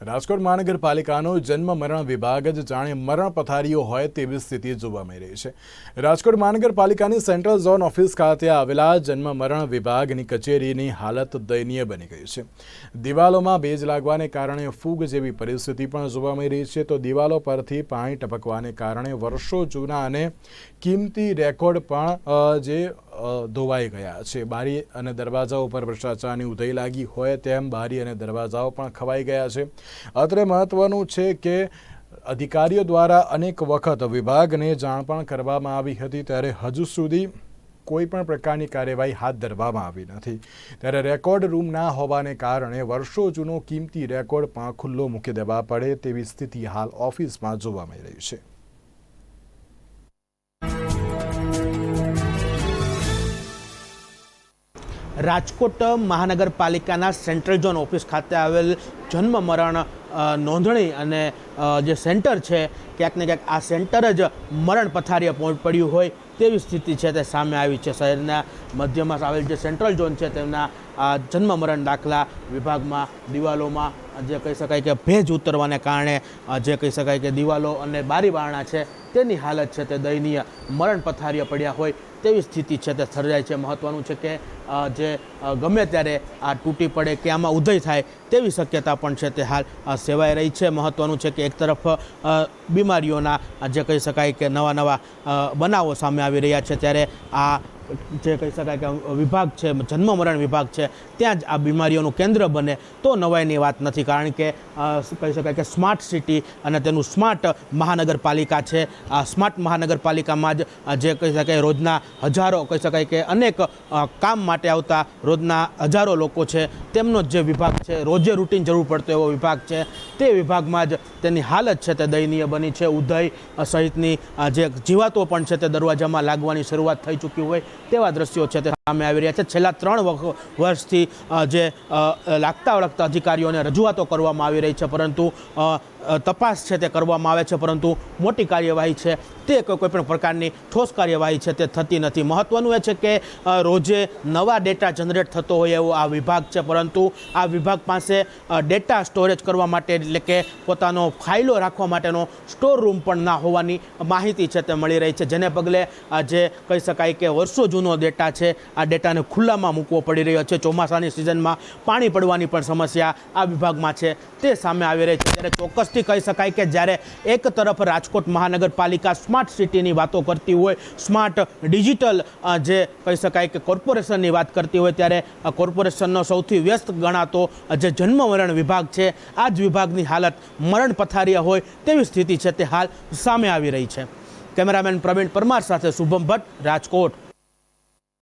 રાજકોટ મહાનગરપાલિકાનો જન્મ મરણ વિભાગ જ જાણે મરણ પથારીઓ હોય તેવી સ્થિતિ જોવા મળી રહી છે. રાજકોટ મહાનગરપાલિકાની સેન્ટ્રલ ઝોન ઓફિસ ખાતે આવેલા જન્મ મરણ વિભાગની કચેરીની હાલત દયનીય બની ગઈ છે. દિવાલોમાં ભેજ લાગવાને કારણે ફૂગ જેવી પરિસ્થિતિ પણ જોવા મળી રહી છે. તો દિવાલો પરથી પાણી ટપકવાને કારણે વર્ષો જૂના અને કિંમતી રેકોર્ડ પણ જે ધોવાઈ ગયા છે. બારી અને દરવાજા ઉપર ભ્રષ્ટાચારની ઉધઈ લાગી હોય તેમ બારી અને દરવાજાઓ પણ ખવાઈ ગયા છે. અત્રે મહત્વનું છે કે અધિકારીઓ દ્વારા અનેક વખત વિભાગને જાણ પણ કરવામાં આવી હતી, ત્યારે હજુ સુધી કોઈ પણ પ્રકારની કાર્યવાહી હાથ ધરવામાં આવી નથી. ત્યારે રેકોર્ડ રૂમ ના હોવાને કારણે વર્ષો જૂનો કિંમતી રેકોર્ડ પણ ખુલ્લો મૂકી દેવા પડે તેવી સ્થિતિ હાલ ઓફિસમાં જોવા મળી રહી છે. રાજકોટ મહાનગરપાલિકાના સેન્ટ્રલ ઝોન ઓફિસ ખાતે આવેલ જન્મ મરણ નોંધણી અને જે સેન્ટર છે, ક્યાંક ને ક્યાંક આ સેન્ટર જ મરણ પથારીએ પડ્યું હોય તેવી સ્થિતિ છે તે સામે આવી છે. શહેરના મધ્યમાં આવેલ જે સેન્ટ્રલ ઝોન છે તેમના આ જન્મ મરણ દાખલા વિભાગમાં, દિવાલોમાં જે કહી શકાય કે ભેજ ઉતરવાને કારણે જે કહી શકાય કે દિવાલો અને બારી બારણા છે, તેની હાલત છે તે દયનીય. મરણ પથારીએ પડ્યા હોય તેવી સ્થિતિ છે તે સર્જાય છે. મહત્ત્વનું છે કે જે ગમે ત્યારે આ તૂટી પડે કે આમાં ઉદય થાય તેવી શક્યતા પણ છે તે હાલ સેવાઈ રહી છે. મહત્ત્વનું છે કે એક તરફ બીમારીઓના જે કહી શકાય કે નવા નવા બનાવો સામે આવી રહ્યા છે. ત્યારે આ જે કહી શકાય કે વિભાગ છે, જન્મ મરણ વિભાગ છે, ત્યાં જ આ બીમારીઓનું કેન્દ્ર બને. તો નવાઈની વાત નથી, કારણ કે કહી શકાય કે સ્માર્ટ સિટી અને તેનું સ્માર્ટ મહાનગરપાલિકા છે. આ સ્માર્ટ મહાનગરપાલિકામાં જ જે કહી શકાય રોજના હજારો, કહી શકાય કે અનેક કામ માટે આવતા રોજના હજારો લોકો છે. તેમનો જે વિભાગ છે, રોજે રૂટીન જરૂર પડતો એવો વિભાગ છે. તે વિભાગમાં જ તેની હાલત છે તે દયનીય બની છે. ઉદય સહિતની જે જીવાતો પણ છે તે દરવાજામાં લાગવાની શરૂઆત થઈ ચૂકી હોય. તેવા દ્રશ્યો છે તે સામે આવી રહ્યા છે. છેલ્લા ત્રણ વર્ષથી જે લાગતા વળગતા અધિકારીઓને રજૂઆતો કરવામાં આવી રહી છે, પરંતુ તપાસ છે તે કરવામાં આવે છે, પરંતુ મોટી કાર્યવાહી છે. તે કોઈ પણ પ્રકારની ઠોસ કાર્યવાહી છે તે થતી નથી. મહત્ત્વનું એ છે કે રોજે નવા ડેટા જનરેટ થતો હોય એવો આ વિભાગ છે, પરંતુ આ વિભાગ પાસે ડેટા સ્ટોરેજ કરવા માટે, એટલે કે પોતાનો ફાઇલો રાખવા માટેનો સ્ટોર રૂમ પણ ના હોવાની માહિતી છે તે મળી રહી છે. જેને પગલે જે કહી શકાય કે વર્ષો જૂનો ડેટા છે આ ડેટાને ખુલ્લામાં મૂકવો પડી રહ્યો છે. ચોમાસાની સિઝનમાં પાણી પડવાની પણ સમસ્યા આ વિભાગમાં છે. તે સામે આવી રહી છે. ત્યારે ચોક્કસથી કહી શકાય કે જ્યારે એક તરફ રાજકોટ મહાનગરપાલિકા સ્માર્ટ સિટીની વાતો કરતી હોય, સ્માર્ટ ડિજિટલ જે કહી શકાય કે કોર્પોરેશનની વાત કરતી હોય, ત્યારે કોર્પોરેશનનો સૌથી વ્યસ્ત ગણાતો જે જન્મ મરણ વિભાગ છે, આ જ વિભાગની હાલત મરણ પથારીયા હોય તેવી સ્થિતિ છે તે હાલ સામે આવી રહી છે. કેમેરામેન પ્રવીણ પરમાર સાથે શુભમ ભટ્ટ, રાજકોટ.